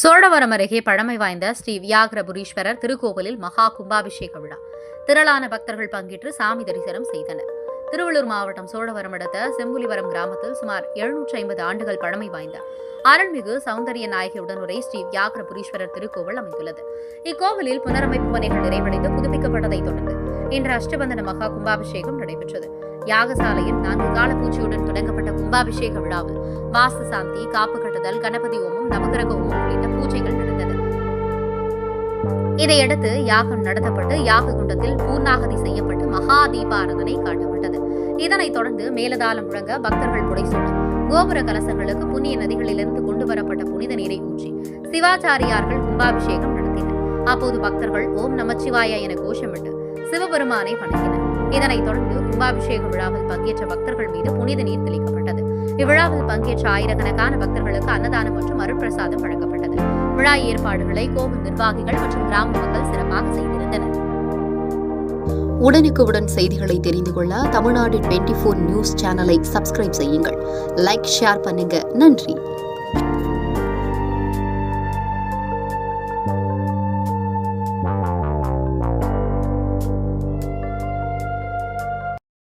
சோழவரம் அருகே பழமை வாய்ந்த ஸ்ரீ வியாகரபுரீஸ்வரர் திருக்கோவிலில் மகா கும்பாபிஷேக விழா. திரளான பக்தர்கள் பங்கேற்று சாமி தரிசனம் செய்தனர். திருவள்ளூர் மாவட்டம் சோழவரம் அடுத்த செம்புலிவரம் கிராமத்தில் சுமார் எழுநூற்றி ஐம்பது ஆண்டுகள் பழமை வாய்ந்த அருள்மிகு சௌந்தரிய நாயகி உடனுரை ஸ்ரீ வியாகரபுரீஸ்வரர் திருக்கோவில் அமைந்துள்ளது. இக்கோவிலில் புனரமைப்பு பணிகள் நிறைவடைந்து புதுப்பிக்கப்பட்டதைத் தொடர்ந்து இன்று அஷ்டபந்தன மகா கும்பாபிஷேகம் நடைபெற்றது. யாகசாலையில் நான்கு கால பூஜையுடன் தொடங்கப்பட்ட கும்பாபிஷேக விழாவில் வாசு சாந்தி காப்பு கட்டுதல் கணபதி ஓமம் நவகிரக ஓமம் உள்ளிட்ட பூஜைகள் நடந்தது. இதையடுத்து யாகம் நடத்தப்பட்டு யாக குண்டத்தில் பூர்ணாகதி செய்யப்பட்டு மகா தீபாராதனை காட்டப்பட்டது. இதனைத் தொடர்ந்து மேலதாளம் முழங்க பக்தர்கள் புடைசூழ கோபுர கலசங்களுக்கு புண்ணிய நதிகளிலிருந்து கொண்டு வரப்பட்ட புனித நீரை ஊற்றி சிவாச்சாரியார்கள் கும்பாபிஷேகம் நடத்தினர். அப்போது பக்தர்கள் ஓம் நமச்சிவாயா என கோஷமிட்டு சிவபெருமானை வணங்கினர். இதனைத் தொடர்ந்து கும்பாபிஷேக விழாவில் பங்கேற்ற பக்தர்கள் மீது புனித நீர் தெளிக்கப்பட்டது. இவ்விழாவில் பங்கேற்ற ஆயிரக்கணக்கான பக்தர்களுக்கு அன்னதானம் மற்றும் அருட்பிரசாதம் வழங்கப்பட்டது. விழா ஏற்பாடுகளை கோவில் நிர்வாகிகள் மற்றும் கிராம மக்கள் சிறப்பாக செய்திருந்தனர். உடனுக்குடன் செய்திகளை தெரிந்து கொள்ள தமிழ்நாடு டுவெண்ட்டி ஃபோர் நியூஸ் சேனலை சப்ஸ்கிரைப் செய்யுங்கள். லைக் ஷேர் பண்ணுங்க. நன்றி.